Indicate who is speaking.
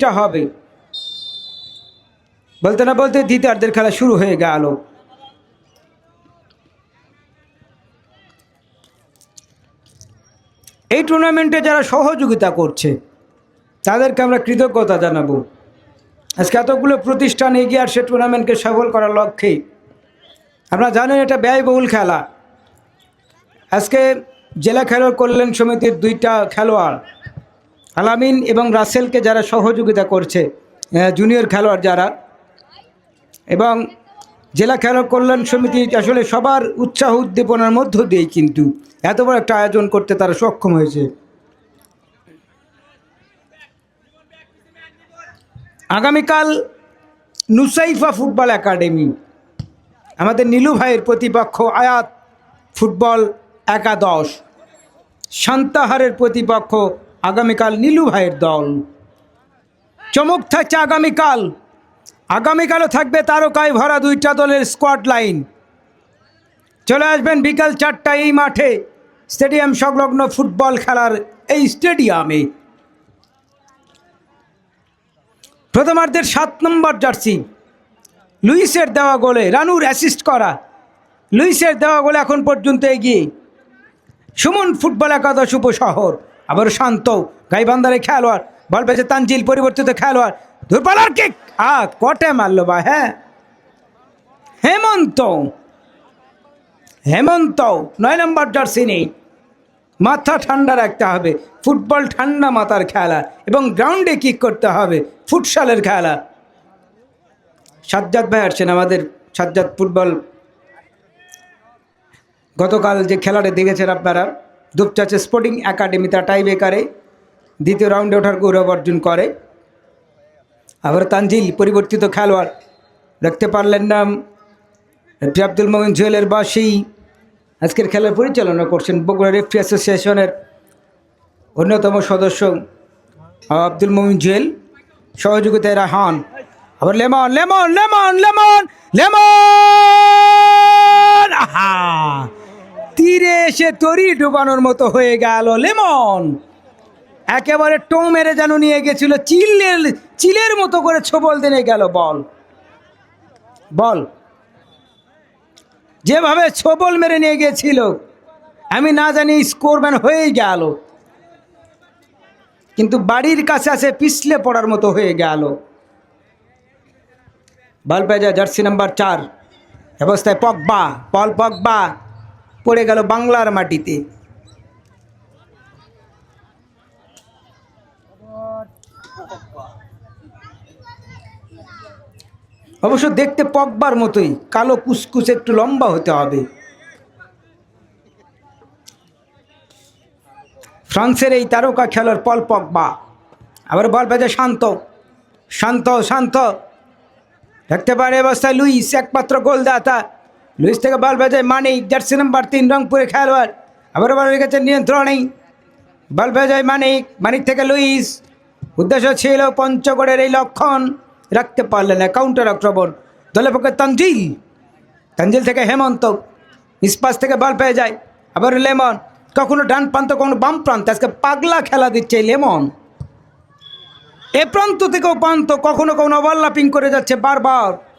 Speaker 1: তিনটা হবে। বলতে না বলতে দ্বিতীয়ার্ধের খেলা শুরু হয়ে গেল। এই টুর্নামেন্টে যারা সহযোগিতা করছে, তাদেরকে আমরা কৃতজ্ঞতা জানাব। আজকে এতগুলো প্রতিষ্ঠান এগিয়ে আসছে টুর্নামেন্টকে সফল করার লক্ষ্যে। আপনারা জানেন এটা ব্যয়বহুল খেলা। আজকে জেলা খেলোয়াড় কল্যাণ সমিতির দুইটা খেলোয়াড় আলামিন এবং রাসেলকে যারা সহযোগিতা করছে জুনিয়র খেলোয়াড় যারা, এবং জেলা খেলোয়াড় কল্যাণ সমিতি আসলে সবার উৎসাহ উদ্দীপনার মধ্য দিয়েই কিন্তু এত বড় একটা আয়োজন করতে তারা সক্ষম হয়েছে। আগামীকাল নুসাইফা ফুটবল একাডেমি, আমাদের নীলু ভাইয়ের প্রতিপক্ষ আয়াত ফুটবল একাদশ শান্তাহারের প্রতিপক্ষ আগামীকাল নীলু ভাইয়ের দল। চমক থাকছে আগামীকাল। আগামীকালও থাকবে তারকায় ভরা দুইটা দলের স্কোয়াড লাইন চলে আসবেন বিকাল চারটা এই মাঠে স্টেডিয়াম সংলগ্ন ফুটবল খেলার এই স্টেডিয়ামে। প্রথমার্ধের সাত নম্বর জার্সি, লুইসের দেওয়া গোলে রানুর অ্যাসিস্ট করা। লুইসের দেওয়া গোলে এখন পর্যন্ত এগিয়ে। সুমন ফুটবল একাদশ উপশহর। আবার শান্ত, গাইবান্ধারে খেলোয়াড়, বল পেয়েছে তানজিল, পরিবর্তিত খেলোয়াড়। ধুরপালার কিক আ কটে মারলো বা হ্যাঁ। হেমন্ত হেমন্ত, নয় নম্বর জার্সি নেই। মাথা ঠান্ডা রাখতে হবে, ফুটবল ঠান্ডা মাথার খেলা এবং গ্রাউন্ডে কিক করতে হবে, ফুটসালের খেলা। সাজ্জাদ ভাই আসছেন আমাদের সাজ্জাদ ফুটবল। গতকাল যে খেলাটা দেখেছেন আপনারা দুপচাচে স্পোর্টিং একাডেমি টাই বেকারে দ্বিতীয় রাউন্ডে ওঠার গৌরব অর্জন করে। আবার তানজিল, পরিবর্তিত খেলোয়াড়। দেখতে পারলেন না রেফরি আব্দুল মোমিন জুয়েলের বাসেই আজকের খেলার পরিচালনা করছেন বগুড়া রেফরি অ্যাসোসিয়েশনের অন্যতম সদস্য আব্দুল মোমিন জুয়েল। সহযোগিতায় রাহান। আবার lemon lemon lemon lemon lemon! আহা! তীরে এসে তরি ডুবানোর মতো হয়ে গেল লেমন। একেবারে টো মেরে যেন নিয়ে গেছিল চিলের চিলের মতো করে ছোবল দিনে গেল বল। বল। যেভাবে ছোবল মেরে নিয়ে গিয়েছিল আমি না জানি স্কোরম্যান হয়েই গেল। কিন্তু বাড়ির কাছে আসে পিছলে পড়ার মতো হয়ে গেল। বল পেয়ে যায় জার্সি নাম্বার চার, অবস্থায় পকবা পল পকবা পড়ে গেল বাংলার মাটিতে। অবশ্য দেখতে পকবার মতোই, কালো কুসকুস একটু লম্বা হতে হবে। ফ্রান্সের এই তারকা খেলার পল পকবা আবার বল পেয়েছে শান্ত। শান্ত শান্ত। দেখতে পারে অবস্থায় লুইস, একমাত্র গোলদাতা। লুইস থেকে বল বেজে মানিক জার্সি নাম্বার তিন, রংপুরে খেলোয়াড়। আবার বল রেখেছে নিয়ন্ত্রণেই। বল বেজয় মানিক মানিক থেকে লুইস। উদ্দেশ্য ছিল পঞ্চগড়ের এই লক্ষণ। রাখতে পারলেন না কাউন্টার আক্রমণ। দলের পক্ষে তানজিল। তানজিল থেকে হেমন্ত। ইস্পাস থেকে বল পেয়ে যায়। আবার লেমন। কখনো ডান প্রান্ত, কখনো বাম প্রান্ত। আজকে পাগলা খেলা দিচ্ছে লেমন। এ প্রান্ত থেকে ও প্রান্ত কখনো কখনো ওভারল্যাপিং করে যাচ্ছে বারবার।